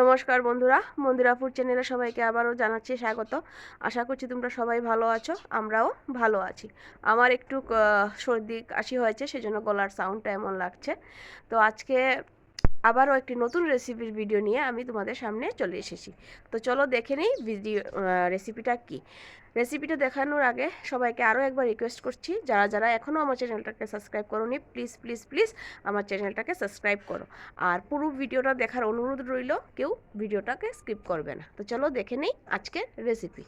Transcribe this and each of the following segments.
নমস্কার বন্ধুরা মন্দিরাপুর চ্যানেলে সবাইকে আবারও জানাচ্ছি স্বাগত। আশা করছি তোমরা সবাই ভালো আছো, আমরাও ভালো আছি। আমার একটু সর্দি কাশি হয়েছে, সেজন্য গলার সাউন্ডটা এমন লাগছে। তো আজকে আবারও একটি নতুন রেসিপির ভিডিও নিয়ে আমি তোমাদের সামনে চলে এসেছি। তো চলো দেখে নিই ভিডিও রেসিপিটা কি। রেসিপিটা দেখানোর আগে সবাইকে আরও একবার রিকোয়েস্ট করছি, যারা যারা এখনও আমার চ্যানেলটাকে সাবস্ক্রাইব করোনি প্লিজ প্লিজ প্লিজ আমার চ্যানেলটাকে সাবস্ক্রাইব করো। আর পুরো ভিডিওটা দেখার অনুরোধ রইল, কেউ ভিডিওটাকে স্কিপ করবে না। তো চলো দেখে নিই আজকের রেসিপি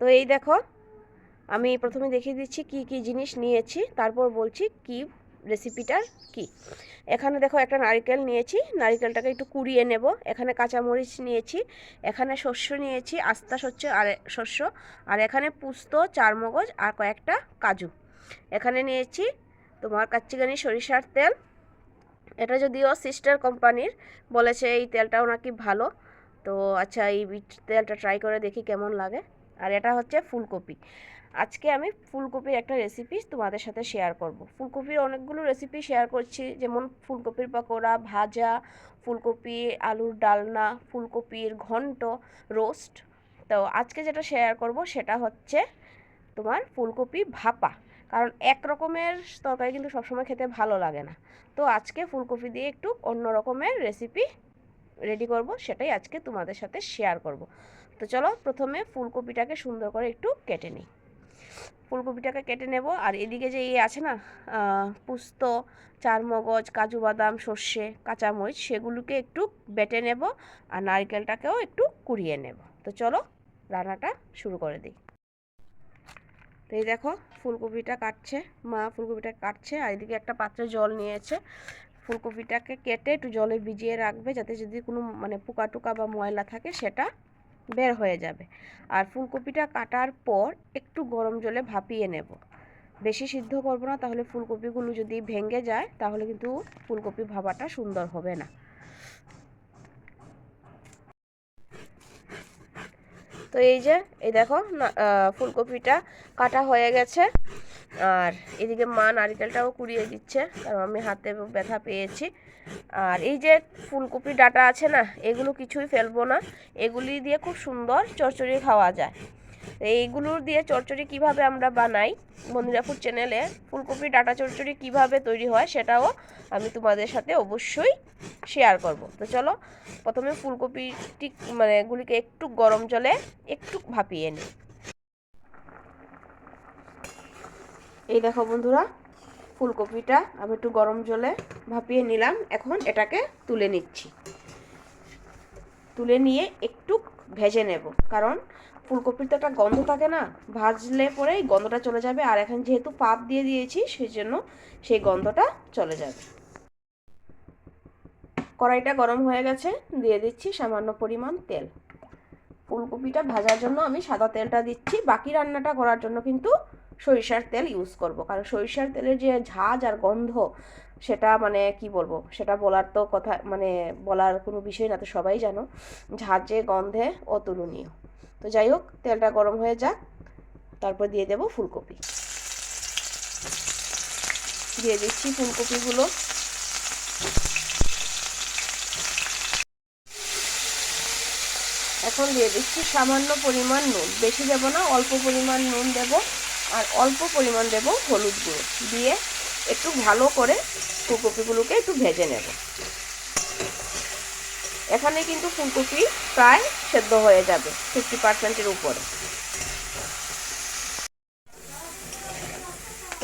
তো এই দেখো, আমি প্রথমে দেখিয়ে দিচ্ছি কি কি জিনিস নিয়েছি, তারপর বলছি কি রেসিপিটার কি? এখানে দেখো একটা নারকেল নিয়েছি, নারকেলটাকে একটু কুড়িয়ে নেব। এখানে কাঁচামরিচ নিয়েছি, এখানে শস্য নিয়েছি, আস্তা শস্য আর শস্য আর এখানে পুস্ত, চারমগজ আর কয়েকটা কাজু। এখানে নিয়েছি তোমার কাচ্চিগানি সরিষার তেল। এটা যদিও সিস্টার কোম্পানির বলেছে এই তেলটাও নাকি ভালো। তো আচ্ছা এই তেলটা ট্রাই করে দেখি কেমন লাগে। আর এটা হচ্ছে ফুলকপি। আজকে আমি ফুলকপির একটা রেসিপি তোমাদের সাথে শেয়ার করব। ফুলকপির অনেকগুলো রেসিপি শেয়ার করছি, যেমন ফুলকপির পকোড়া, ভাজা, ফুলকপি আলুর ডালনা, ফুলকপির ঘন্ট রোস্ট তো আজকে যেটা শেয়ার করব সেটা হচ্ছে তোমার ফুলকপি ভাপা। কারণ এক রকমের তরকারি কিন্তু সবসময় খেতে ভালো লাগে না। তো আজকে ফুলকপি দিয়ে একটু অন্য রকমের রেসিপি রেডি করব, সেটাই আজকে তোমাদের সাথে শেয়ার করব। তো চলো প্রথমে ফুলকপিটাকে সুন্দর করে একটু কেটে নিই। ফুলকপিটাকে কেটে নেব, আর এদিকে যে ইয়ে আছে না পুস্ত, চারমগজ, কাজু বাদাম, সর্ষে, কাঁচামরিচ, সেগুলোকে একটু বেটে নেব আর নারকেলটাকেও একটু কুড়িয়ে নেব। তো চলো রান্নাটা শুরু করে দিই। তো এই দেখো ফুলকপিটা কাটছে, মা ফুলকপিটা কাটছে, আর এদিকে একটা পাত্রে জল নিয়েছে। ফুলকপিটাকে কেটে একটু জলে ভিজিয়ে রাখবে, যাতে যদি কোনো মানে পোকা টোকা বা ময়লা থাকে, সেটা বের হয়ে যাবে। আর ফুলকপিটা কাটার পর একটু গরম জলে ভাপিয়ে নেব। বেশি সিদ্ধ করব না, তাহলে ফুলকপিগুলো যদি ভেঙে যায়, তাহলে কিন্তু ফুলকপি ভাবাটা সুন্দর হবে না। তো এই যে, এই দেখো ফুলকপিটা কাটা হয়ে গেছে। আর এদিকে মা নারিকেলটাও কুড়িয়ে দিচ্ছে, কারণ আমি হাতে ব্যথা পেয়েছি। আর এই যে ফুলকপি ডাটা আছে না, এগুলো কিছুই ফেলব না। এগুলি দিয়ে খুব সুন্দর চচ্চড়ি খাওয়া যায়। তো এইগুলো দিয়ে চচ্চড়ি কীভাবে আমরা বানাই বন্ধুরাপুর চ্যানেলে ফুলকপি ডাটা চচ্চড়ি কীভাবে তৈরি হয় সেটাও আমি তোমাদের সাথে অবশ্যই শেয়ার করব। তো চলো, প্রথমে ফুলকপিটি মানে এগুলিকে একটু গরম জলে একটু ভাপিয়ে নিই। এই দেখো বন্ধুরা, ফুলকপিটা আমি একটু গরম জলে ভাপিয়ে নিলাম। এখন এটাকে তুলে নিচ্ছি। তুলে নিয়ে একটু ভেজে নেব, কারণ ফুলকপির তো একটা গন্ধ থাকে না, ভাজলে পরেই গন্ধটা চলে যাবে। আর এখন যেহেতু পাপ দিয়ে দিয়েছি সেই জন্য সেই গন্ধটা চলে যাবে। কড়াইটা গরম হয়ে গেছে, দিয়ে দিচ্ছি সামান্য পরিমাণ তেল। ফুলকপিটা ভাজার জন্য আমি সাদা তেলটা দিচ্ছি। বাকি রান্নাটা করার জন্য কিন্তু সরিষার তেল ইউজ করব। কারণ সরিষার তেলের যে ঝাঁজ আর গন্ধ, সেটা মানে কি বলব? সেটা বলার তো কথা মানে বলার কোনো বিষয় না, তো সবাই জানো। ঝাঁঝে গন্ধে অতুলনীয়। তো যাই হোক, তেলটা গরম হয়ে যাক, তারপর দিয়ে দেব ফুলকপি। দিয়ে দিচ্ছি ফুলকপিগুলো। এখন দিয়ে দিচ্ছি সামান্য পরিমাণ নুন। বেশি দেব না, অল্প পরিমাণ নুন দেব। আর অল্প পরিমাণ দেব হলুদ গুঁড়ো। দিয়ে একটু ভালো করে ফুলকপিগুলোকে একটু ভেজে নেব। এখানে কিন্তু ফুলকপি প্রায় সেদ্ধ হয়ে যাবে ফিফটি পার্সেন্টের উপরে।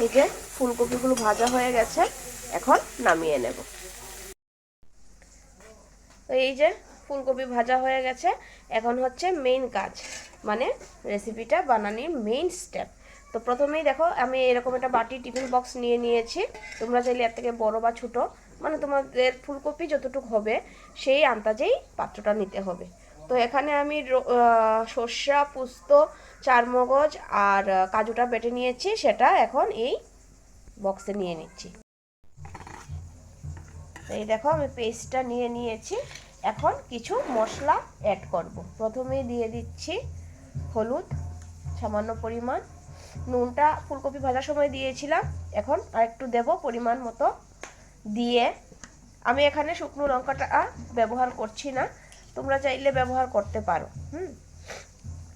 এই যে ফুলকপিগুলো ভাজা হয়ে গেছে, এখন নামিয়ে নেব। এই যে ফুলকপি ভাজা হয়ে গেছে, এখন হচ্ছে মেইন কাজ মানে রেসিপিটা বানানোর মেইন স্টেপ তো প্রথমেই দেখো, আমি এরকম একটা বাটি টিফিন বক্স নিয়ে নিয়েছি। তোমরা চাইলে এর থেকে বড় বা ছোট মানে তোমাদের ফুলকপি যতটুকু হবে, সেই আন্দাজেই পাত্রটা নিতে হবে। তো এখানে আমি সর্ষা, পুস্ত, চারমগজ আর কাজুটা বেটে নিয়েছি, সেটা এখন এই বক্সে নিয়ে নিচ্ছি। এই দেখো, আমি পেস্টটা নিয়ে নিয়েছি। এখন কিছু মশলা অ্যাড করব। প্রথমে দিয়ে দিচ্ছি হলুদ, সামান্য পরিমাণ। নুনটা ফুলকপি ভাজার সময় দিয়েছিলাম। এখন আর একটু দেব পরিমাণ মতো দিয়ে। আমি এখানে শুকনো লঙ্কাটা ব্যবহার করছি না। তোমরা চাইলে ব্যবহার করতে পারো, হুম?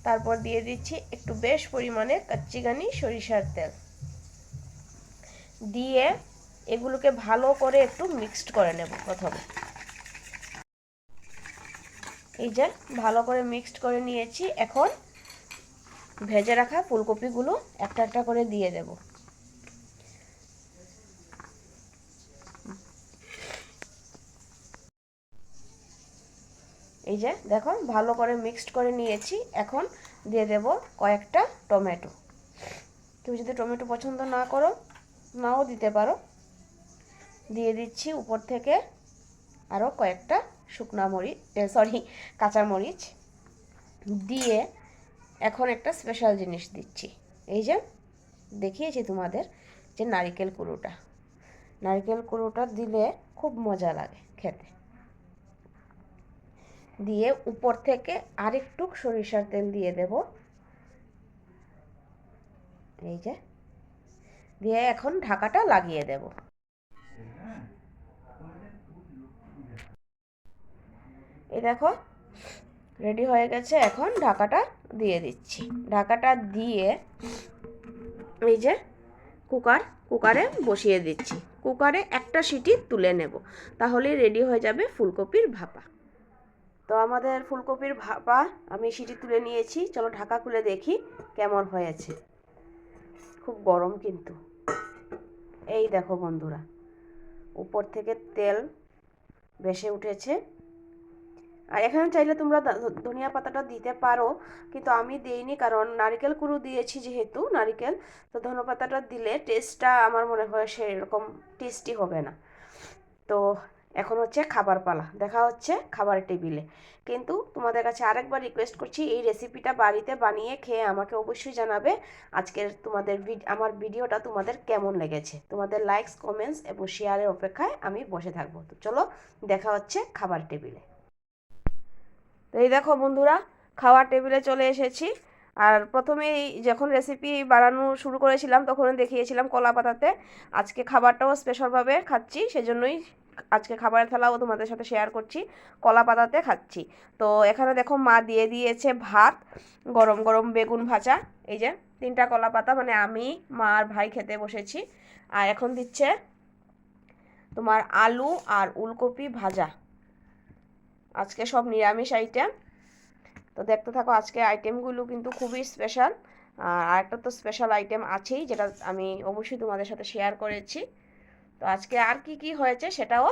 তারপর দিয়ে দিচ্ছি একটু বেশ পরিমাণে কাচ্চিগানি সরিষার তেল। দিয়ে এগুলোকে ভালো করে একটু মিক্সড করে নেব প্রথমে। এই যে ভালো করে মিক্সড করে নিয়েছি। এখন ভেজে রাখা ফুলকপিগুলো একটা একটা করে দিয়ে দেব। এই যে, দেখো, ভালো করে মিক্সড করে নিয়েছি। এখন দিয়ে দেব কয়েকটা টমেটো। কেউ যদি টমেটো পছন্দ না করো, নাও দিতে পারো। দিয়ে দিচ্ছি উপর থেকে আরও কয়েকটা শুকনা মরিচ সরি কাঁচা মরিচ। দিয়ে এখন একটা স্পেশাল জিনিস দিচ্ছি। এই যে, দেখিয়েছি তোমাদের যে নারিকেল কুড়োটা। নারকেল কুড়োটা দিলে খুব মজা লাগে খেতে। দিয়ে উপর থেকে আরেকটু সরিষার তেল দিয়ে দেব। এই যে, দিয়ে এখন ঢাকাটা লাগিয়ে দেব। এই দেখো রেডি হয়ে গেছে এখন ঢাকাটা দিয়ে দিচ্ছি। ঢাকাটা দিয়ে এই যে কুকার, কুকারে বসিয়ে দিচ্ছি। কুকারে একটা সিটি তুলে নেব, তাহলেই রেডি হয়ে যাবে ফুলকপির ভাপা। তো আমাদের ফুলকপির ভাপা আমি সিটি তুলে নিয়েছি। চলো ঢাকা খুলে দেখি কেমন হয়েছে। খুব গরম কিন্তু। এই দেখো বন্ধুরা, উপর থেকে তেল ভেসে উঠেছে। আর এখানে চাইলে তোমরা ধনিয়া পাতাটা দিতে পারো। কিন্তু আমি দিইনি কারণ নারিকেল কুড়ু দিয়েছি যেহেতু নারিকেল। তো ধনিয়া পাতাটা দিলে টেস্টটা আমার মনে হয় সেরকম টেস্টি হবে না। তো এখন হচ্ছে খাবার পালা। দেখা হচ্ছে খাবার টেবিলে কিন্তু তোমাদের কাছে আরেকবার রিকোয়েস্ট করছি, এই রেসিপিটা বাড়িতে বানিয়ে খেয়ে আমাকে অবশ্যই জানাবে আজকের তোমাদের আমার ভিডিওটা তোমাদের কেমন লেগেছে। তোমাদের লাইকস কমেন্টস এবং শেয়ারের অপেক্ষায় আমি বসে থাকব। তো চলো দেখা হচ্ছে খাবার টেবিলে এই দেখো বন্ধুরা, খাওয়ার টেবিলে চলে এসেছি। আর প্রথমেই যখন রেসিপি বানানো শুরু করেছিলাম, তখন দেখিয়েছিলাম কলা পাতাতে। আজকে খাবারটাও স্পেশালভাবে খাচ্ছি, সেজন্যই আজকে খাবারের থালাও তোমাদের সাথে শেয়ার করছি। কলা পাতাতে খাচ্ছি। তো এখানে দেখো মা দিয়ে দিয়েছে ভাত, গরম গরম বেগুন ভাজা। এই যে তিনটা কলা পাতা মানে আমি, মা আর ভাই খেতে বসেছি। আর এখন দিচ্ছে তোমার আলু আর উলকপি ভাজা। আজকে সব নিরামিষ আইটেম তো দেখতে থাকো, আজকে আইটেমগুলো কিন্তু খুবই স্পেশাল আর আরেকটা তো স্পেশাল আইটেম আছেই, যেটা আমি অবশ্যই তোমাদের সাথে শেয়ার করেছি। তো আজকে আর কি কি হয়েছে সেটাও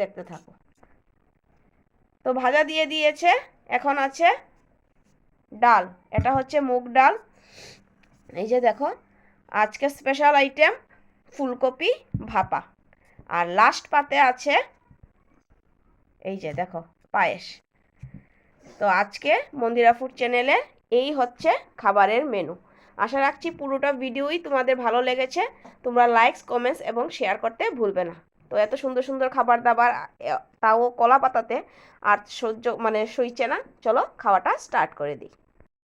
দেখতে থাকো। তো ভাজা দিয়ে দিয়েছে, এখন আছে ডাল। এটা হচ্ছে মুগ ডাল। এই যে দেখো, আজকে স্পেশাল আইটেম ফুলকপি ভাপা। আর লাস্ট পাতে আছে, এই যে দেখো পায়েস। তো আজকে মন্দিরা ফুড চ্যানেলে এই হচ্ছে খাবারের মেনু আশা রাখছি পুরোটা ভিডিওই তোমাদের ভালো লেগেছে। তোমরা লাইকস কমেন্টস এবং শেয়ার করতে ভুলবে না। তো এত সুন্দর সুন্দর খাবার দাবার তাও কলা পাতাতে আর সহ্য মানে সইছে না। চলো খাওয়াটা স্টার্ট করে দিই।